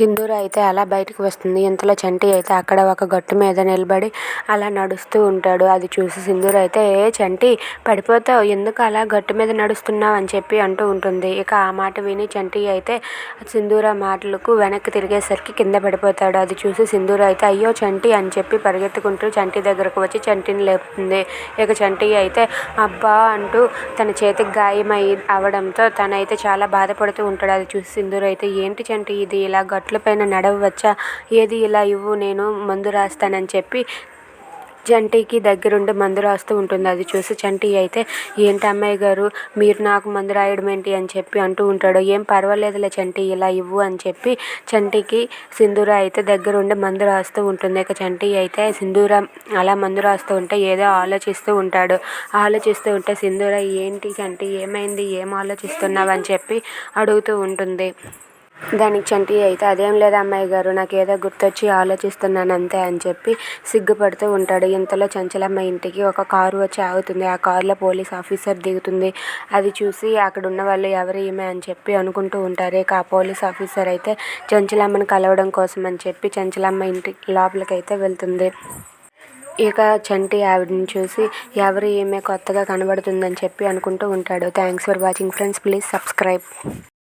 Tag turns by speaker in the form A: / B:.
A: సింధూర అయితే అలా బయటకు వస్తుంది. ఇంతలో చంటి అయితే అక్కడ ఒక గట్టు మీద నిలబడి అలా నడుస్తూ ఉంటాడు. అది చూసి సింధూర అయితే ఏ చంటి పడిపోతావు? ఎందుకు అలా గట్టు మీద నడుస్తున్నావు? అని చెప్పి అంటూ ఉంటుంది. ఇక ఆ మాట విని చంటి అయితే సింధూర మాటలకు వెనక్కి తిరిగేసరికి కింద పడిపోతాడు. అది చూసి సింధూర అయితే అయ్యో చంటి అని చెప్పి పరిగెత్తుకుంటూ చంటి దగ్గరకు వచ్చి చంటిని లేపుతుంది. ఇక చంటి అయితే అబ్బా అంటూ తన చేతికి గాయమై అవడంతో తనైతే చాలా బాధపడుతూ ఉంటాడు. అది చూసి సింధూర అయితే ఏంటి చంటి ఇది? ఇలా గట్టు పైన నడవచ్చా? ఏది ఇలా ఇవ్వు నేను మందు రాస్తానని చెప్పి చంటికి దగ్గరుండి మందు రాస్తూ ఉంటుంది. అది చూసి చంటి అయితే ఏంటి అమ్మాయి గారు మీరు నాకు మందు రాయడం ఏంటి? అని చెప్పి అంటూ ఉంటాడు. ఏం పర్వాలేదులే చంటి ఇలా ఇవ్వు అని చెప్పి చంటికి సింధూర అయితే దగ్గరుండి మందు రాస్తూ ఉంటుంది. ఇక చంటి అయితే సింధూర అలా మందు రాస్తూ ఉంటే ఏదో ఆలోచిస్తూ ఉంటాడు. ఆలోచిస్తూ ఉంటే సింధూర ఏంటి చంటి ఏమైంది? ఏం ఆలోచిస్తున్నావు? అని చెప్పి అడుగుతూ ఉంటుంది. దానికి చంటి అయితే అదేం లేదు అమ్మాయి గారు నాకు ఏదో గుర్తొచ్చి ఆలోచిస్తున్నాను అంతే అని చెప్పి సిగ్గుపడుతూ ఉంటాడు. ఇంతలో చంచలమ్మ ఇంటికి ఒక కారు వచ్చి ఆగుతుంది. ఆ కారులో పోలీస్ ఆఫీసర్ దిగుతుంది. అది చూసి అక్కడ ఉన్న వాళ్ళు ఎవరు ఈమె అని చెప్పి అనుకుంటూ ఉంటారు. ఇక ఆ పోలీస్ ఆఫీసర్ అయితే చంచలమ్మని కలవడం కోసం అని చెప్పి చంచలమ్మ ఇంటి లోపలికి అయితే వెళ్తుంది. ఇక చంటి ఆవిడని చూసి ఎవరు ఈమె కొత్తగా కనబడుతుందని చెప్పి అనుకుంటూ ఉంటాడు. Thanks for watching friends. Please subscribe.